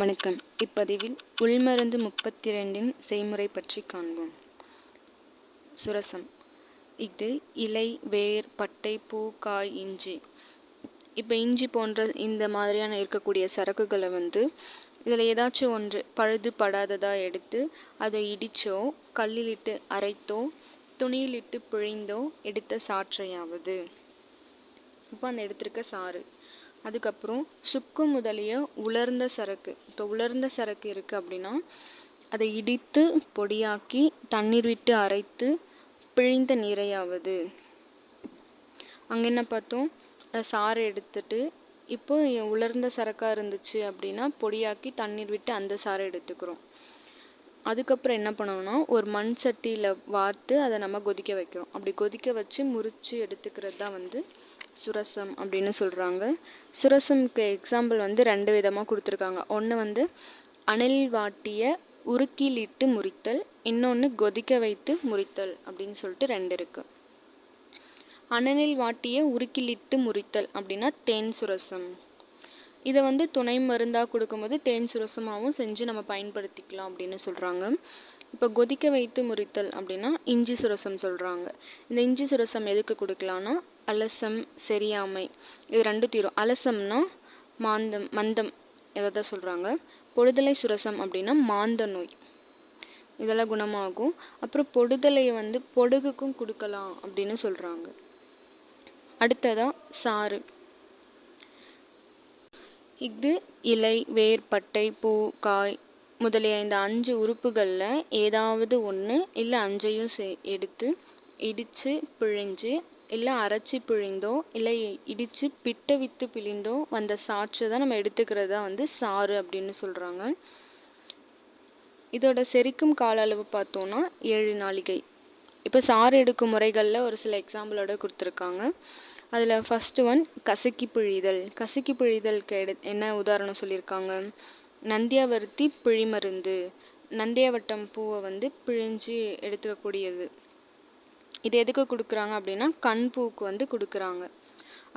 வணக்கம். இப்பதிவில் உள்மருந்து முப்பத்தி ரெண்டின் செய்முறை பற்றி காண்போம். சுரசம். இது இலை வேர் பட்டை பூ காய் இஞ்சி. இப்போ இஞ்சி போன்ற இந்த மாதிரியான இருக்கக்கூடிய சரக்குகளை வந்து இதில் ஏதாச்சும் ஒன்று பழுது படாததாக எடுத்து அதை இடித்தோ கல்லிலிட்டு அரைத்தோ துணியிலிட்டு பிழிந்தோ எடுத்த சாற்றையாவது. இப்போ அந்த எடுத்திருக்க சாறு. அதுக்கப்புறம் சுக்கு முதலிய உலர்ந்த சரக்கு. இப்போ உலர்ந்த சரக்கு இருக்குது அப்படின்னா அதை இடித்து பொடியாக்கி தண்ணீர் விட்டு அரைத்து பிழிந்த நீரையாவது. அங்கே என்ன பார்த்தோம்? சாறு எடுத்துட்டு இப்போ உலர்ந்த சரக்காக இருந்துச்சு அப்படின்னா பொடியாக்கி தண்ணீர் விட்டு அந்த சாறை எடுத்துக்கிறோம். அதுக்கப்புறம் என்ன பண்ணோம்னா ஒரு மண் சட்டியில் வார்த்து அதை நம்ம கொதிக்க வைக்கிறோம். அப்படி கொதிக்க வச்சு முறித்து எடுத்துக்கிறது தான் வந்து சுரசம் அப்படின்னு சொல்கிறாங்க சுரசம்க்கு எக்ஸாம்பிள் வந்து ரெண்டு விதமாக கொடுத்துருக்காங்க. ஒன்று வந்து அணில் வாட்டிய உருக்கிலிட்டு முறித்தல் இன்னொன்று கொதிக்க வைத்து முறித்தல் அப்படின்னு சொல்லிட்டு ரெண்டு இருக்குது அனலில் வாட்டிய உருக்கிலிட்டு முறித்தல் அப்படின்னா தேன் சுரசம். இதை வந்து துணை மருந்தாக கொடுக்கும்போது தேன் சுரசமாகவும் செஞ்சு நம்ம பயன்படுத்திக்கலாம் அப்படின்னு சொல்கிறாங்க இப்போ கொதிக்க வைத்து முறித்தல் அப்படின்னா இஞ்சி சுரசம் சொல்கிறாங்க இந்த இஞ்சி சுரசம் எதுக்கு கொடுக்கலான்னா அலசம் சரியாமை. இது ரெண்டு தீரும். அலசம்னா மாந்தம் மந்தம் எதாவது சொல்கிறாங்க பொடுதலை சுரசம் அப்படின்னா மாந்த நோய். இதெல்லாம் குணமாகும். அப்புறம் பொடுதலையை வந்து பொடுகுக்கும் கொடுக்கலாம் அப்படின்னு சொல்கிறாங்க அடுத்ததாக சாறு. இது இலை வேர் பட்டை பூ காய் முதலிய இந்த அஞ்சு உறுப்புகளில் ஏதாவது ஒன்று இல்லை அஞ்சையும் சே எடுத்து இடித்து பிழிஞ்சு இல்லை அரைச்சி பிழிந்தோ இல்லை இடித்து பிட்ட வித்து பிழிந்தோ வந்த சாற்றை தான் நம்ம எடுத்துக்கிறது தான் வந்து சாறு அப்படின்னு சொல்கிறாங்க இதோட செரிக்கும் கால அளவு பார்த்தோன்னா ஏழு நாளிகை. இப்போ சாறு எடுக்கும் முறைகளில் ஒரு சில எக்ஸாம்பிளோட கொடுத்துருக்காங்க. அதில் ஃபஸ்ட்டு ஒன் கசக்கி பிழிதல். கசக்கி பிழிதலுக்கு எடு என்ன உதாரணம் சொல்லியிருக்காங்க? நந்தியாவர்த்தி பிழிமருந்து. நந்தியாவட்டம் பூவை வந்து பிழிஞ்சு எடுத்துக்கக்கூடியது. இது எதுக்கு கொடுக்குறாங்க அப்படின்னா கண் பூக்கு வந்து கொடுக்குறாங்க.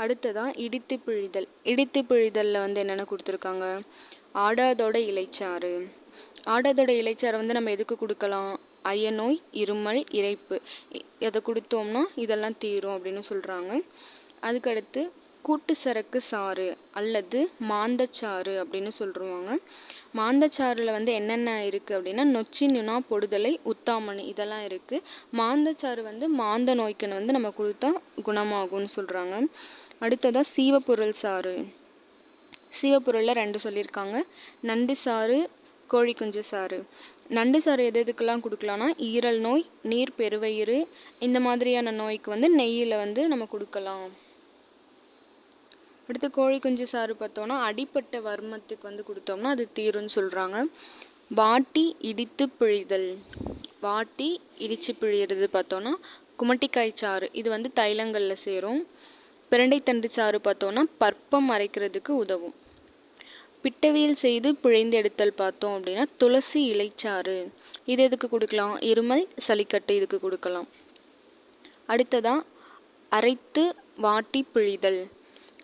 அடுத்ததாக இடித்து பிழிதல். இடித்து பிழிதலில் வந்து என்னென்ன கொடுத்துருக்காங்க? ஆடாதோட இலைச்சாறு. ஆடாதோட இலைச்சாறு வந்து நம்ம எதுக்கு கொடுக்கலாம்? அயநோய் இருமல் இறைப்பு. அதை கொடுத்தோம்னா இதெல்லாம் தீரும் அப்படின்னு சொல்கிறாங்க அதுக்கடுத்து கூட்டு சரக்கு சாறு அல்லது மாந்தச்சாறு அப்படின்னு சொல்லுவாங்க. மாந்தச்சாறில் வந்து என்னென்ன இருக்குது அப்படின்னா நொச்சி நுணா பொடுதலை உத்தாமணி இதெல்லாம் இருக்குது மாந்தச்சாறு வந்து மாந்த நோய்க்குன்னு வந்து நம்ம கொடுத்தா குணமாகும்னு சொல்கிறாங்க அடுத்ததாக சீவப்பொருள் சாறு. சீவப்பொருளில் ரெண்டு சொல்லியிருக்காங்க. நண்டு சாறு கோழி குஞ்சு சாறு. நண்டு சாறு எது எதுக்கெல்லாம் கொடுக்கலான்னா ஈரல் நோய் நீர் பெருவயிறு இந்த மாதிரியான நோய்க்கு வந்து நெய்யில் வந்து நம்ம கொடுக்கலாம். அடுத்து கோழி குஞ்சு சாறு பார்த்தோன்னா அடிப்பட்ட வர்மத்துக்கு வந்து கொடுத்தோம்னா அது தீரும்னு சொல்கிறாங்க வாட்டி இடித்து பிழிதல். வாட்டி இடித்து பிழியிறது பார்த்தோன்னா குமட்டிக்காய் சாறு. இது வந்து தைலங்களில் சேரும். பிரண்டைத்தண்டு சாறு பார்த்தோன்னா பற்பம் அரைக்கிறதுக்கு உதவும். பிட்டவியல் செய்து பிழைந்து எடுத்தல் பார்த்தோம் அப்படின்னா துளசி இலைச்சாறு. இது எதுக்கு கொடுக்கலாம்? இருமல் சளிக்கட்டு இதுக்கு கொடுக்கலாம். அடுத்ததாக அரைத்து வாட்டி பிழிதல்.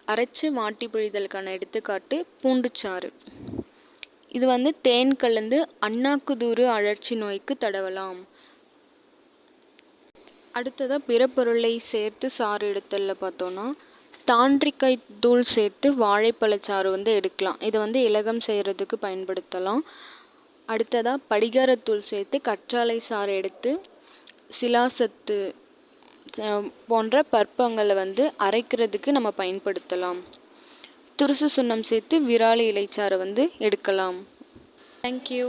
அரைச்சி மாட்டி பிழிதலுக்கான எடுத்துக்காட்டு பூண்டுச்சாறு. இது வந்து தேன் கலந்து அண்ணாக்குதூறு அழற்சி நோய்க்கு தடவலாம். அடுத்ததாக பிற பொருளை சேர்த்து சாறு எடுத்தலில் பார்த்தோன்னா தாண்டிக்காய் தூள் சேர்த்து வாழைப்பழச்சாறு வந்து எடுக்கலாம். இதை வந்து இலகம் செய்கிறதுக்கு பயன்படுத்தலாம். அடுத்ததாக படிகாரத்தூள் சேர்த்து கற்றாழை சாறு எடுத்து சிலாசத்து போன்ற பற்பங்களை வந்து அரைக்கிறதுக்கு நம்ம பயன்படுத்தலாம். துருசு சுண்ணம் சேர்த்து விராலி இலைச்சாறை வந்து எடுக்கலாம். தேங்க்யூ